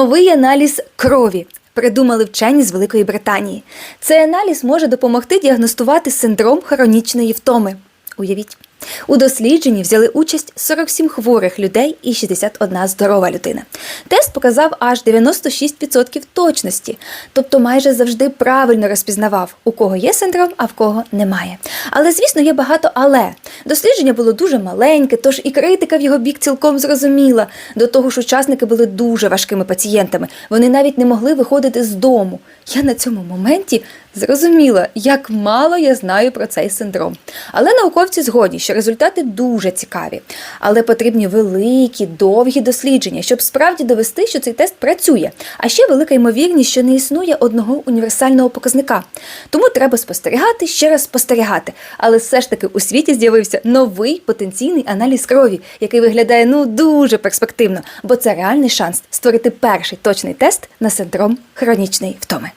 Новий аналіз крові. Придумали вчені з Великої Британії. Цей аналіз може допомогти діагностувати синдром хронічної втоми. Уявіть, у дослідженні взяли участь 47 хворих людей і 61 здорова людина. Тест показав аж 96% точності, тобто майже завжди правильно розпізнавав, у кого є синдром, а в кого немає. Але, звісно, є багато але. Дослідження було дуже маленьке, тож і критика в його бік цілком зрозуміла. До того ж, учасники були дуже важкими пацієнтами. Вони навіть не могли виходити з дому. Я на цьому моменті зрозуміла, як мало я знаю про цей синдром. Але науковці згодні, що результати дуже цікаві. Але потрібні великі, довгі дослідження, щоб справді довести, що цей тест працює. А ще велика ймовірність, що не існує одного універсального показника. Тому треба спостерігати, ще раз спостерігати. Але все ж таки у світі з'явився новий потенційний аналіз крові, який виглядає ну дуже перспективно, бо це реальний шанс створити перший точний тест на синдром хронічної втоми.